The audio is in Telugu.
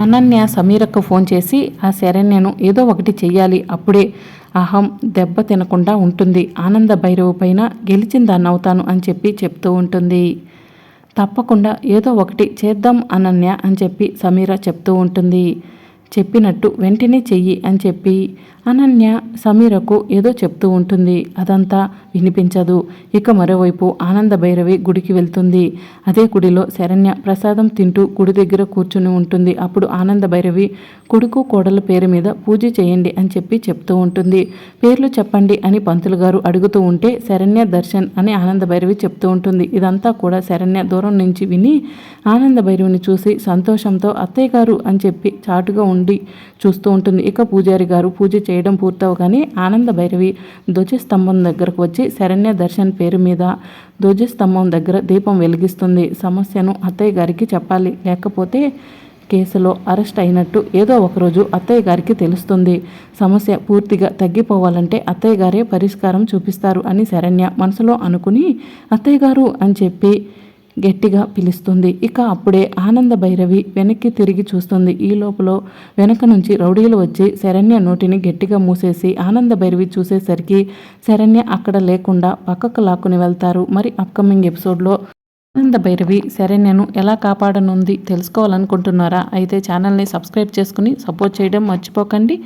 అనన్య సమీరకు ఫోన్ చేసి ఆ శరణ్యను ఏదో ఒకటి చెయ్యాలి. అప్పుడే అహం దెబ్బ తినకుండా ఉంటుంది. ఆనంద భైరవు పైన గెలిచిందాన్ని అవుతాను అని చెప్పి చెప్తూ ఉంటుంది. తప్పకుండా ఏదో ఒకటి చేద్దాం అనన్య అని చెప్పి సమీర చెప్తూ ఉంటుంది. చెప్పినట్టు వెంటనే చెయ్యి అని చెప్పి అనన్య సమీరకు ఏదో చెప్తూ ఉంటుంది. అదంతా వినిపించదు. ఇక మరోవైపు ఆనంద భైరవి గుడికి వెళ్తుంది. అదే గుడిలో శరణ్య ప్రసాదం తింటూ గుడి దగ్గర కూర్చుని ఉంటుంది. అప్పుడు ఆనంద భైరవి కొడుకు కోడల పేరు మీద పూజ చేయండి అని చెప్పి చెప్తూ ఉంటుంది. పేర్లు చెప్పండి అని పంతులు గారు అడుగుతూ ఉంటే శరణ్య దర్శన్ అని ఆనంద భైరవి చెప్తూ ఉంటుంది. ఇదంతా కూడా శరణ్య దూరం నుంచి విని ఆనంద భైరవిని చూసి సంతోషంతో అత్తయ్య గారు అని చెప్పి చాటుగా ఉండి చూస్తూ ఉంటుంది. ఇక పూజారి గారు పూజ చేయ చేయడం పూర్తవగానే ఆనంద భైరవి ధ్వజస్తంభం దగ్గరకు వచ్చి శరణ్య దర్శన్ పేరు మీద ధ్వజస్తంభం దగ్గర దీపం వెలిగిస్తుంది. సమస్యను అత్తయ్య గారికి చెప్పాలి. లేకపోతే కేసులో అరెస్ట్ అయినట్టు ఏదో ఒకరోజు అత్తయ్య గారికి తెలుస్తుంది. సమస్య పూర్తిగా తగ్గిపోవాలంటే అత్తయ్య గారే పరిష్కారం చూపిస్తారు అని శరణ్య మనసులో అనుకుని అత్తయ్య గారు అని చెప్పి గట్టిగా పిలుస్తుంది. ఇక అప్పుడే ఆనంద భైరవి వెనక్కి తిరిగి చూస్తుంది. ఈ లోపల వెనక నుంచి రౌడీలు వచ్చి శరణ్య నోటిని గట్టిగా మూసేసి ఆనంద భైరవి చూసేసరికి శరణ్య అక్కడ లేకుండా పక్కకు లాక్కుని వెళ్తారు. మరి అప్కమింగ్ ఎపిసోడ్లో ఆనంద భైరవి శరణ్యను ఎలా కాపాడనుంది తెలుసుకోవాలనుకుంటున్నారా? అయితే ఛానల్ని సబ్స్క్రైబ్ చేసుకుని సపోర్ట్ చేయడం మర్చిపోకండి.